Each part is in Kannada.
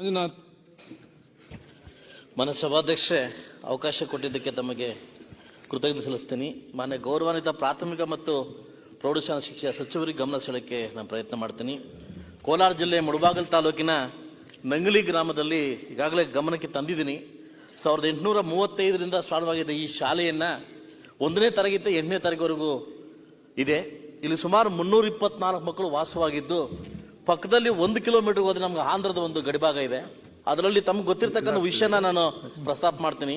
ಮಂಜುನಾಥ್. ಮನ ಸಭಾಧ್ಯಕ್ಷೆ ಅವಕಾಶ ಕೊಟ್ಟಿದ್ದಕ್ಕೆ ತಮಗೆ ಕೃತಜ್ಞತೆ ಸಲ್ಲಿಸ್ತೀನಿ. ಮಾನ್ಯ ಗೌರವಾನ್ವಿತ ಪ್ರಾಥಮಿಕ ಮತ್ತು ಪ್ರೌಢಶಾಲಾ ಶಿಕ್ಷಣ ಸಚಿವರಿಗೆ ಗಮನ ಸೆಳಕ್ಕೆ ನಾನು ಪ್ರಯತ್ನ ಮಾಡ್ತೀನಿ. ಕೋಲಾರ ಜಿಲ್ಲೆ ಮುಡಬಾಗಲ್ ತಾಲೂಕಿನ ನಂಗಲಿ ಗ್ರಾಮದಲ್ಲಿ ಈಗಾಗಲೇ ಗಮನಕ್ಕೆ ತಂದಿದ್ದೀನಿ. ಸಾವಿರದ ಎಂಟುನೂರ ಮೂವತ್ತೈದರಿಂದ ಪ್ರಾರಂಭವಾಗಿದ್ದ ಈ ಶಾಲೆಯನ್ನು. ಒಂದನೇ ತರಗತಿ ಎಂಟನೇ ತರಗತಿವರೆಗೂ ಇದೆ. ಇಲ್ಲಿ ಸುಮಾರು ಮುನ್ನೂರ ಇಪ್ಪತ್ನಾಲ್ಕು ಮಕ್ಕಳು ವಾಸವಾಗಿದ್ದು ಪಕ್ಕದಲ್ಲಿ ಒಂದು ಕಿಲೋಮೀಟರ್ ಹೋದ್ರೆ ನಮ್ಗೆ ಆಂಧ್ರದ ಒಂದು ಗಡಿಭಾಗ ಇದೆ. ಅದರಲ್ಲಿ ತಮ್ಗೆ ಗೊತ್ತಿರ್ತಕ್ಕಂಥ ವಿಷಯನ ನಾನು ಪ್ರಸ್ತಾಪ ಮಾಡ್ತೀನಿ.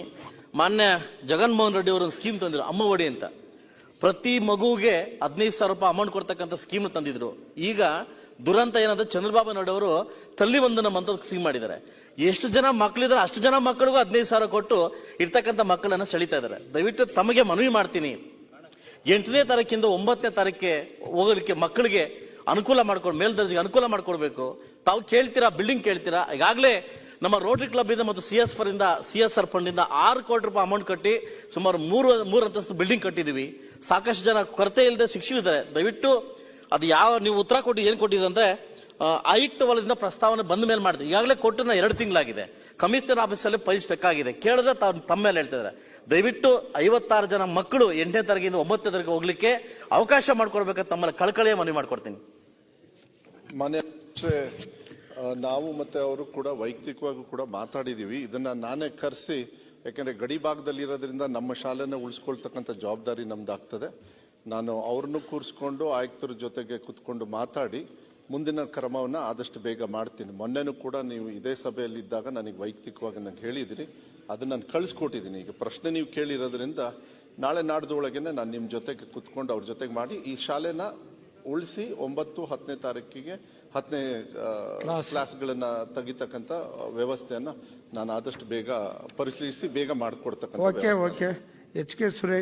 ಮಾನ್ಯ ಜಗನ್ಮೋಹನ್ ರೆಡ್ಡಿ ಅವರೊಂದು ಸ್ಕೀಮ್ ತಂದಿದ್ರು, ಅಮ್ಮ ಒಡಿ ಅಂತ. ಪ್ರತಿ ಮಗುವಿಗೆ ಹದಿನೈದು ಸಾವಿರ ರೂಪಾಯಿ ಅಮೌಂಟ್ ಕೊಡ್ತಕ್ಕಂಥ ಸ್ಕೀಮ್ ತಂದಿದ್ರು. ಈಗ ದುರಂತ ಏನಂದ್ರೆ ಚಂದ್ರಬಾಬು ನಾಯ್ಡು ಅವರು ತಲ್ಲಿ ಅಂತ ಸ್ಕೀಮ್ ಮಾಡಿದ್ದಾರೆ. ಎಷ್ಟು ಜನ ಮಕ್ಕಳಿದ್ರೆ ಅಷ್ಟು ಜನ ಮಕ್ಕಳಿಗೂ ಹದಿನೈದು ಸಾವಿರ ಕೊಟ್ಟು ಇರ್ತಕ್ಕಂಥ ಮಕ್ಕಳನ್ನ ಸೆಳಿತಾ ಇದ್ದಾರೆ. ದಯವಿಟ್ಟು ತಮಗೆ ಮನವಿ ಮಾಡ್ತೀನಿ. ಎಂಟನೇ ತಾರೀಕಿಂದ ಒಂಬತ್ತನೇ ತಾರೀಕಿಗೆ ಹೋಗಲಿಕ್ಕೆ ಮಕ್ಕಳಿಗೆ ಅನುಕೂಲ ಮಾಡ್ಕೊಂಡು, ಮೇಲ್ದರ್ಜೆಗೆ ಅನುಕೂಲ ಮಾಡ್ಕೊಡ್ಬೇಕು. ತಾವು ಕೇಳ್ತೀರಾ ಬಿಲ್ಡಿಂಗ್ ಕೇಳ್ತೀರಾ? ಈಗಾಗಲೇ ನಮ್ಮ ರೋಟರಿ ಕ್ಲಬ್ ಇಂದ ಮತ್ತು ಸಿ ಎಸ್ ಫರ್ ಇಂದ ಸಿ ಎಸ್ ಆರ್ ಫಂಡ್ ಆರು ಕೋಟಿ ರೂಪಾಯಿ ಅಮೌಂಟ್ ಕಟ್ಟಿ ಸುಮಾರು ಮೂರು ಮೂರು ಅಂತಸ್ತು ಬಿಲ್ಡಿಂಗ್ ಕಟ್ಟಿದೀವಿ. ಸಾಕಷ್ಟು ಜನ ಕೊರತೆ ಇಲ್ಲದೆ ಶಿಕ್ಷಕರಿದ್ದಾರೆ ದಯವಿಟ್ಟು ಅದು ಯಾವ, ನೀವು ಉತ್ತರ ಕೊಟ್ಟು ಏನು ಕೊಟ್ಟಿದೆ ಅಂದ್ರೆ ಆಯುಕ್ತ ವಲಯದಿಂದ ಪ್ರಸ್ತಾವನೆ ಬಂದ ಮೇಲೆ ಮಾಡಿದೆ. ಈಗಾಗಲೇ ಕೊಟ್ಟು ನಾ ಎರಡು ತಿಂಗಳಾಗಿದೆ. ಕಮಿಷನರ್ ಆಫೀಸಲ್ಲಿ ಫೈಲ್ ಸ್ಟೆಕ್ ಆಗಿದೆ. ಕೇಳಿದ್ರೆ ತಮ್ಮ ಮೇಲೆ ಹೇಳ್ತಿದ್ದಾರೆ. ದಯವಿಟ್ಟು ಐವತ್ತಾರು ಜನ ಮಕ್ಕಳು ಎಂಟನೇ ತರಗತಿಯಿಂದ ಒಂಬತ್ತನೇ ತರಗತಿ ಹೋಗ್ಲಿಕ್ಕೆ ಅವಕಾಶ ಮಾಡ್ಕೊಡ್ಬೇಕಂತ ತಮ್ಮಲ್ಲಿ ಕಳಕಳಿಯ ಮನವಿ ಮಾಡ್ಕೊಡ್ತೀನಿ. ಅಧ್ಯಕ್ಷರೇ, ನಾವು ಮತ್ತೆ ಅವರು ಕೂಡ ವೈಯಕ್ತಿಕವಾಗಿ ಕೂಡ ಮಾತಾಡಿದೀವಿ. ಇದನ್ನ ನಾನೇ ಕರೆಸಿ ಯಾಕಂದ್ರೆ ಗಡಿ ಭಾಗದಲ್ಲಿ ಇರೋದ್ರಿಂದ ನಮ್ಮ ಶಾಲೆನ ಉಳಿಸ್ಕೊಳ್ತಕ್ಕಂಥ ಜವಾಬ್ದಾರಿ ನಮ್ದಾಗ್ತದೆ. ನಾನು ಅವ್ರನ್ನು ಕೂರಿಸ್ಕೊಂಡು ಆಯುಕ್ತರ ಜೊತೆಗೆ ಕುತ್ಕೊಂಡು ಮಾತಾಡಿ ಮುಂದಿನ ಕ್ರಮವನ್ನು ಆದಷ್ಟು ಬೇಗ ಮಾಡ್ತೀನಿ. ಮೊನ್ನೆನೂ ಕೂಡ ನೀವು ಇದೇ ಸಭೆಯಲ್ಲಿ ಇದ್ದಾಗ ನನಗೆ ವೈಯಕ್ತಿಕವಾಗಿ ನನಗೆ ಹೇಳಿದಿರಿ. ಅದನ್ನು ನಾನು ಕಳಿಸ್ಕೊಟ್ಟಿದ್ದೀನಿ ಈಗ ಪ್ರಶ್ನೆ ನೀವು ಕೇಳಿರೋದ್ರಿಂದ ನಾಳೆ ನಾಡ್ದೊಳಗೇನೆ ನಾನು ನಿಮ್ಮ ಜೊತೆಗೆ ಕುತ್ಕೊಂಡು ಅವ್ರ ಜೊತೆಗೆ ಮಾಡಿ ಈ ಶಾಲೆನ ಉಳಿಸಿ ಒಂಬತ್ತು ಹತ್ತನೇ ತಾರೀಕಿಗೆ ಹತ್ತನೇ ಕ್ಲಾಸ್ಗಳನ್ನ ತೆಗಿತಕ್ಕಂಥ ವ್ಯವಸ್ಥೆಯನ್ನ ನಾನು ಆದಷ್ಟು ಬೇಗ ಪರಿಶೀಲಿಸಿ ಬೇಗ ಮಾಡಿಕೊಡ್ತಕ್ಕಂಥ okay okay H K Suresh